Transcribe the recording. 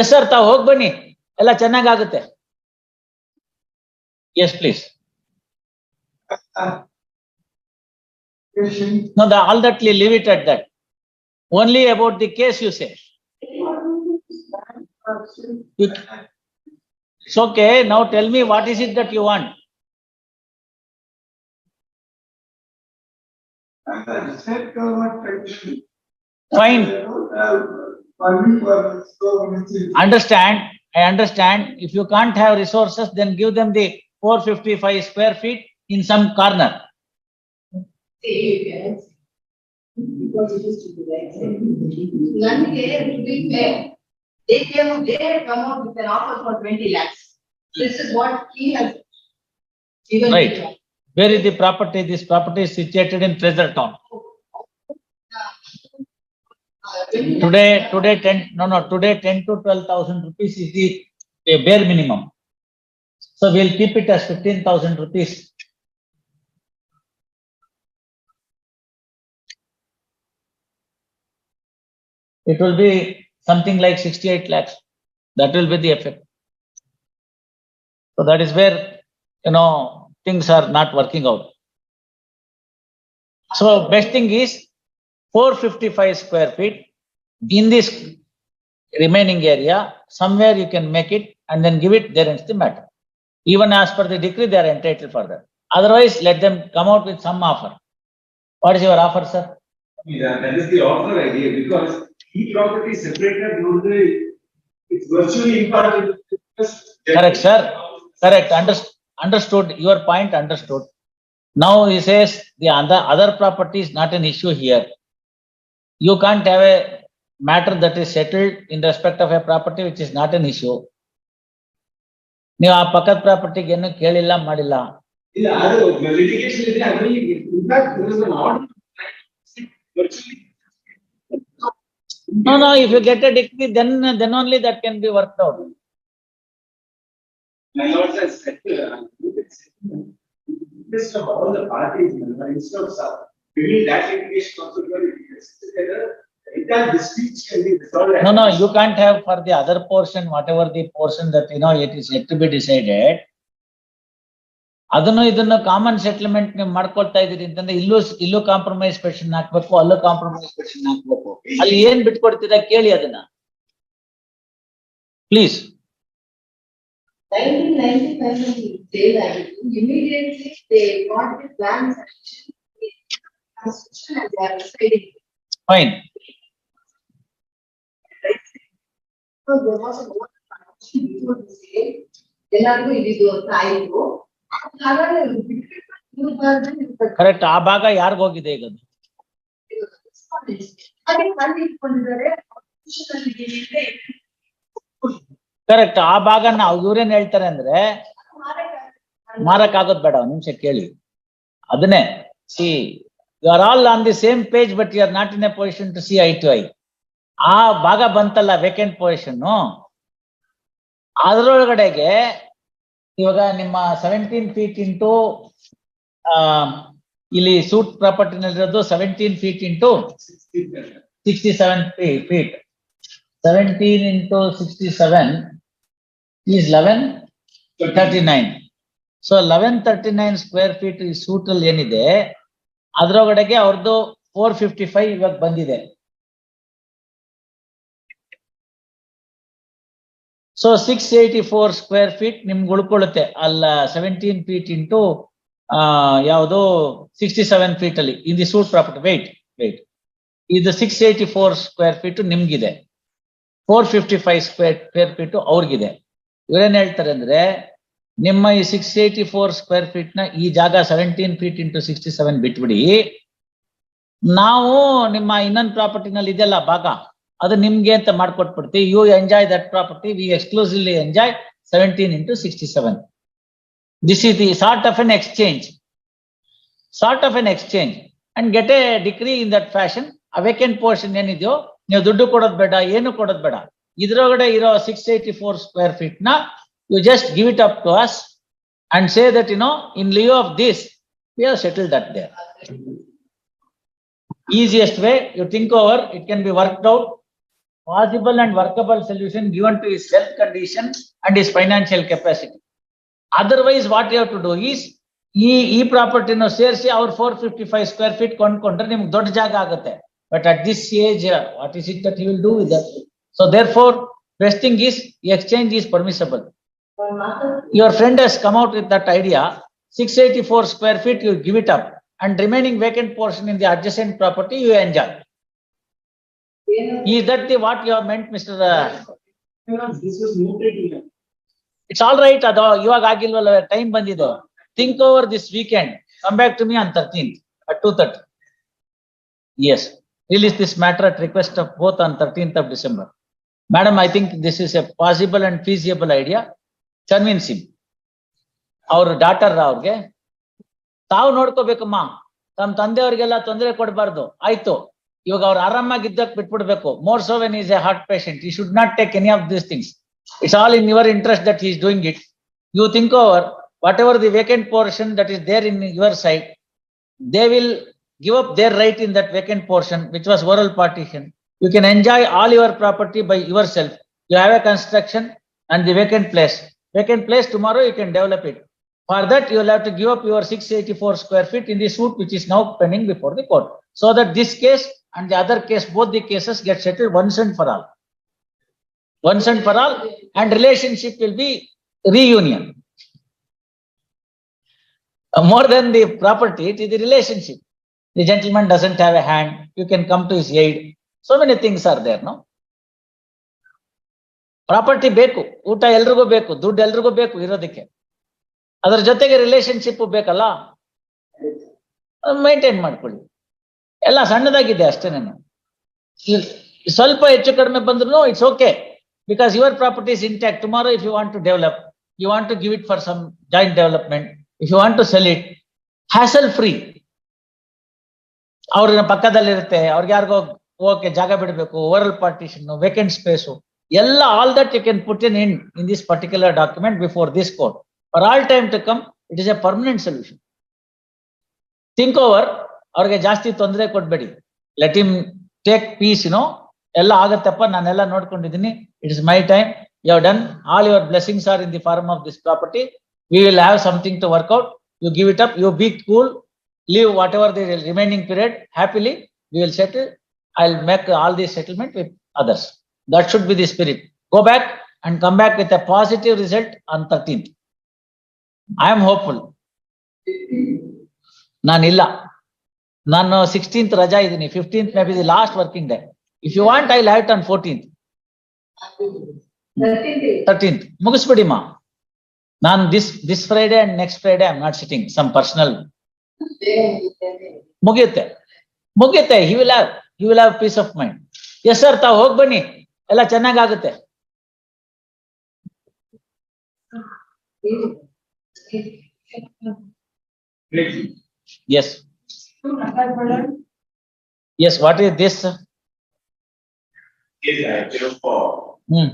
S sir ತಾವು ಹೋಗ್ ಬನ್ನಿ ಎಲ್ಲ ಚೆನ್ನಾಗಾಗುತ್ತೆ yes please No, the, all that, leave it at that. Only about the case you say. You- It's okay, now tell me what is it that you want? State government petition. Fine, Understand? I understand. If you can't have resources, then give them the 455 square feet in some corner. They came, they had come out with an offer for 20 lakhs. This is what he has given. Right. Where is the property? This property is situated in Treasure Town. 20 Today, today ten, no, no, today ten to twelve thousand rupees is the bare minimum. So we'll keep it as fifteen thousand rupees. It will be something like sixty-eight lakhs. That will be the effect. So that is where, you know, things are not working out. So best thing is four fifty-five square feet in this remaining area, somewhere you can make it and then give it, there ends the matter. Even as per the decree, they are entitled for that. Otherwise, let them come out with some offer. What is your offer, sir? Yeah, that is the offer idea, because each property is separated, the, it's virtually impossible. Correct, sir. Correct, unders- understood, your point understood. Now he says the other, other property is not an issue here You can't have a matter that is settled in respect of a property which is not an issue. ನೀವು ಆ ಪಕ್ಕದ ಪ್ರಾಪರ್ಟಿಗೆ ಏನು ಕೇಳಿಲ್ಲ ಮಾಡಿಲ್ಲ ಇಲ್ಲ, ಅದು litigation ಇದೆ, ಅದರಲ್ಲಿ in fact, there is an order. Virtually. No, no, if you get a decree, then, then only that can be worked out. My lord has said, uh, List of all the parties, you know, instead of some, maybe that litigation also very, ಇದು inter districts can be resolve no no you can't have for the other portion whatever the portion that you know 80 80 be decided ಅದನ ಇದನ್ನ common ಸೆಟ್ಲ್ಮೆಂಟ್ಗೆ ಮಾಡ್ಕೊಳ್ತಾ ಇದಿರಿ ಅಂತಂದ್ರೆ ಇಲ್ಲೂ ಇಲ್ಲೂ compromise ಪೆಷನ್ ಮಾಡ್ಬೇಕು ಅಲ್ಲ compromise ಹಾಕ್ಬೇಕು. ಅಲ್ಲಿ ಏನ್ ಬಿಟ್ಕೊಡ್ತೀರಾ ಕೇಳಿ ಅದನ್ನ. ಪ್ಲೀಸ್ before ಎಲ್ಲರಿಗೂ ಕರೆಕ್ಟ್ ಆ ಭಾಗ ಯಾರಿಗ್ ಹೋಗಿದೆ ಈಗ. ಕರೆಕ್ಟ್ ಆ ಭಾಗನ ಇವ್ರೇನ್ ಹೇಳ್ತಾರೆ ಅಂದ್ರೆ ಮಾರಕ್ ಆಗೋದ್ ಬೇಡ ನಿಮಿಷ ಕೇಳಿ. ಅದನ್ನೇ. See you are all on the same page but you are not in a position to see eye to eye ಆ ಭಾಗ ಬಂತಲ್ಲ ವೇಕೆಂಟ್ ಪೊಸಿಷನ್ ಅದರೊಳಗಡೆಗೆ ಇವಾಗ ನಿಮ್ಮ ಸೆವೆಂಟೀನ್ ಫೀಟ್ ಇಂಟು ಇಲ್ಲಿ suit ಪ್ರಾಪರ್ಟಿನಲ್ಲಿರೋದು seventeen feet into sixty seven feet seventeen into sixty seven is eleven thirty nine so eleven thirty nine square feet ಈ suit ಅಲ್ಲಿ ಏನಿದೆ ಅದ್ರೊಳಗಡೆಗೆ ಅವ್ರದ್ದು ಫೋರ್ ಫಿಫ್ಟಿ ಫೈವ್ ಇವಾಗ ಬಂದಿದೆ. So six eighty four square feet ನಿಮ್ಗೆ ಉಳ್ಕೊಳ್ಳುತ್ತೆ ಅಲ್ಲ ಸೆವೆಂಟೀನ್ ಫೀಟ್ ಇಂಟು ಯಾವುದು ಸಿಕ್ಸ್ಟಿ ಸೆವೆನ್ ಫೀಟ್ ಅಲ್ಲಿ. The suit property wait wait ಇದು six eighty four square feet ನಿಮ್ಗಿದೆ. Four fifty five square square feet ಅವ್ರಿಗಿದೆ. ಇವ್ರೇನ್ ಹೇಳ್ತಾರೆ ಅಂದ್ರೆ ನಿಮ್ಮ ಈ ಸಿಕ್ಸ್ ಏಯ್ಟಿ ಫೋರ್ ಸ್ಕ್ವೇರ್ ಫೀಟ್ನ ಈ ಜಾಗ seventeen feet into sixty seven ಬಿಟ್ಬಿಡಿ. ನಾವು ನಿಮ್ಮ ಇನ್ನೊಂದು ಪ್ರಾಪರ್ಟಿನಲ್ಲಿ ಇದೆಲ್ಲ ಭಾಗ, ಅದು ನಿಮ್ಗೆ ಅಂತ ಮಾಡ್ಕೊಟ್ಬಿಡ್ತೀವಿ you enjoy that property we exclusively enjoy seventeen into sixty seven this is the sort of an exchange sort of an exchange and get a decree in that fashion ಆ ವೇಕೆಂಟ್ ಪೋರ್ಷನ್ ಏನಿದೆಯೋ, ನೀವು ದುಡ್ಡು ಕೊಡೋದು ಬೇಡ, ಏನು ಕೊಡೋದು ಬೇಡ. ಇದ್ರೊಳಗಡೆ ಇರೋ ಸಿಕ್ಸ್ ಏಯ್ಟಿ ಫೋರ್ ಸ್ಕ್ವೇರ್ ಫೀಟ್ನ You just give it up to us and say that you know in lieu of this we are settle that there easiest way, you think over, it can be worked out. possible and workable solution given to his health condition and his financial capacity. Otherwise, what you have to do is, ಈ ಈ ಪ್ರಾಪರ್ಟಿನ ಸೇರಿಸಿ ಅವ್ರ four fifty five square feet ಕೊಂಡ್ಕೊಂಡ್ರೆ ನಿಮ್ಗೆ ದೊಡ್ಡ ಜಾಗ ಆಗುತ್ತೆ but at this age what is it that you will do with that so therefore best thing is exchange is permissible your friend has come out with that idea, six eighty-four square feet, you give it up, and remaining vacant portion in the adjacent property, you enjoy. Is that the, what you have meant, Mr. uh, This was noted here. It's all right, ಅದು ಇವಾಗ ಆಗಿಲ್ವಲ್ಲ, time ಬಂದಿದೆ. Think over this weekend, come back to me on thirteenth at two thirty. Yes, release this matter at request of both on thirteenth of December. Madam, I think this is a possible and feasible idea. Convince him. ಅವ್ರ daughter ಅವ್ರಿಗೆ ತಾವು ನೋಡ್ಕೋಬೇಕಮ್ಮ ತಮ್ಮ ತಂದೆಯವ್ರಿಗೆಲ್ಲ ತೊಂದರೆ ಕೊಡಬಾರ್ದು ಆಯ್ತು ಇವಾಗ ಅವ್ರು ಆರಾಮಾಗಿ ಇದ್ದಕ್ ಬಿಟ್ಬಿಡ್ಬೇಕು more so when is a heart patient he should not take any of these things it's all in your interest that is doing it you think over whatever the vacant portion that is there in your side they will give up their right in that vacant portion, which was oral partition. You can enjoy all your property by yourself. You have a construction and the vacant place. Vacant place tomorrow you can develop it. For that, you will have to give up your six eighty-four square feet in the suit which is now pending before the court. So that this case and the other case, both the cases get settled once and for all. Once and for all, and relationship will be reunion. Uh, more than the property, it is the relationship. The gentleman doesn't have a hand, you can come to his aid. So many things are there, no? Property ಬೇಕು, ಊಟ ಎಲ್ರಿಗೂ ಬೇಕು, ದುಡ್ಡು ಎಲ್ರಿಗೂ ಬೇಕು ಇರೋದಕ್ಕೆ. ಅದರ ಜೊತೆಗೆ ರಿಲೇಶನ್ಶಿಪ್ ಬೇಕಲ್ಲ? ಮೈಂಟೈನ್ ಮಾಡ್ಕೊಳ್ಳಿ. ಎಲ್ಲ ಸಣ್ಣದಾಗಿದೆ ಅಷ್ಟೇ ನಾನು ಸ್ವಲ್ಪ ಹೆಚ್ಚು ಕಡಿಮೆ ಬಂದ್ರು it's okay. Because your property is intact tomorrow if you want to develop you want to give it for some joint development if you want to sell it hassle free ಅವ್ರ ಪಕ್ಕದಲ್ಲಿರುತ್ತೆ, ಅವ್ರಿಗೆ ಯಾರಿಗೋ ಓಕೆ ಜಾಗ ಬಿಡಬೇಕು, oral partition, vacant space, ಎಲ್ಲ all that you can put in in in this particular document before this court. For all time to come, it is a permanent solution. Think over, ಅವ್ರಿಗೆ ಜಾಸ್ತಿ ತೊಂದರೆ ಕೊಡ್ಬೇಡಿ. Let him take peace, no ಎಲ್ಲ ಆಗತ್ತಪ್ಪ, ನಾನೆಲ್ಲ ನೋಡ್ಕೊಂಡಿದ್ದೀನಿ. It is my time. You have done, all your blessings are in the form of this property. We will have something to work out. You give it up, you be cool, leave whatever the remaining period happily, we will settle. I'll make all the settlement with others. That should be the spirit. Go back and come back with a positive result on thirteenth. I am hopeful. ನಾನಿಲ್ಲ. ನಾನು sixteenth ರಜಾ ಇದ್ದೀನಿ, fifteenth may be the last working day. If want, I'll have it on fourteenth. Thirteenth ಮುಗಿಸ್ಬಿಡಿಮ್ಮ ನಾನು this this Friday and next Friday I am not sitting some personal ಮುಗಿಯುತ್ತೆ ಮುಗಿಯುತ್ತೆ he will have he will have peace of mind yes sir ತಾವು ಹೋಗಿ ಬನ್ನಿ ಎಲ್ಲ ಚೆನ್ನಾಗಾಗುತ್ತೆ Great. Yes yes what is this Yes, I have for hmm